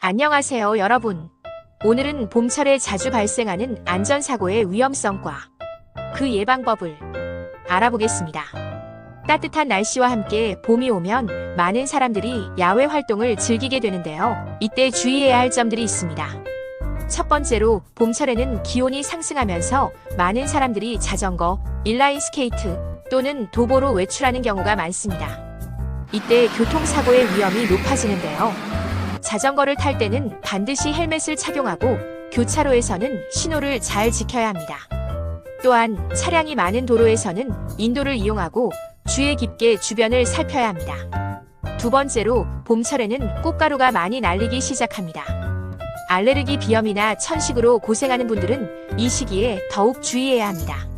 안녕하세요, 여러분. 오늘은 봄철에 자주 발생하는 안전사고의 위험성과 그 예방법을 알아보겠습니다. 따뜻한 날씨와 함께 봄이 오면 많은 사람들이 야외 활동을 즐기게 되는데요. 이때 주의해야 할 점들이 있습니다. 첫 번째로 봄철에는 기온이 상승하면서 많은 사람들이 자전거, 인라인 스케이트 또는 도보로 외출하는 경우가 많습니다. 이때 교통사고의 위험이 높아지는데요. 자전거를 탈 때는 반드시 헬멧을 착용하고 교차로에서는 신호를 잘 지켜야 합니다. 또한 차량이 많은 도로에서는 인도를 이용하고 주의 깊게 주변을 살펴야 합니다. 두 번째로 봄철에는 꽃가루가 많이 날리기 시작합니다. 알레르기 비염이나 천식으로 고생하는 분들은 이 시기에 더욱 주의해야 합니다.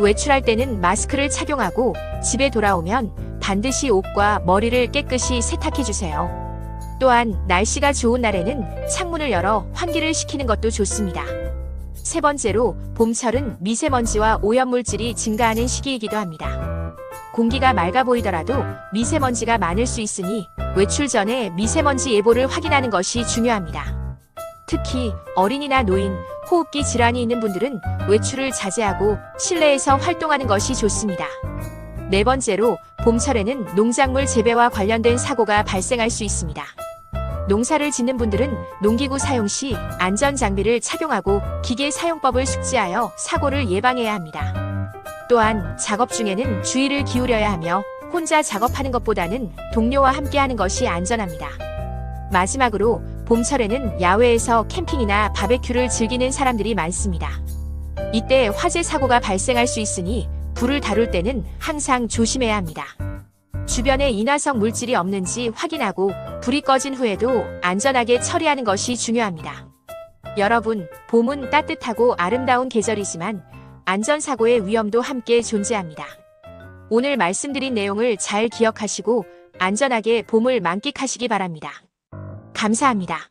외출할 때는 마스크를 착용하고 집에 돌아오면 반드시 옷과 머리를 깨끗이 세탁해 주세요. 또한 날씨가 좋은 날에는 창문을 열어 환기를 시키는 것도 좋습니다. 세 번째로 봄철은 미세먼지와 오염물질이 증가하는 시기이기도 합니다. 공기가 맑아 보이더라도 미세먼지가 많을 수 있으니 외출 전에 미세먼지 예보를 확인하는 것이 중요합니다. 특히 어린이나 노인, 호흡기 질환이 있는 분들은 외출을 자제하고 실내에서 활동하는 것이 좋습니다. 네 번째로 봄철에는 농작물 재배와 관련된 사고가 발생할 수 있습니다. 농사를 짓는 분들은 농기구 사용 시 안전 장비를 착용하고 기계 사용법을 숙지하여 사고를 예방해야 합니다. 또한 작업 중에는 주의를 기울여야 하며 혼자 작업하는 것보다는 동료와 함께 하는 것이 안전합니다. 마지막으로 봄철에는 야외에서 캠핑이나 바베큐를 즐기는 사람들이 많습니다. 이때 화재 사고가 발생할 수 있으니 불을 다룰 때는 항상 조심해야 합니다. 주변에 인화성 물질이 없는지 확인하고 불이 꺼진 후에도 안전하게 처리하는 것이 중요합니다. 여러분, 봄은 따뜻하고 아름다운 계절이지만 안전사고의 위험도 함께 존재합니다. 오늘 말씀드린 내용을 잘 기억하시고 안전하게 봄을 만끽하시기 바랍니다. 감사합니다.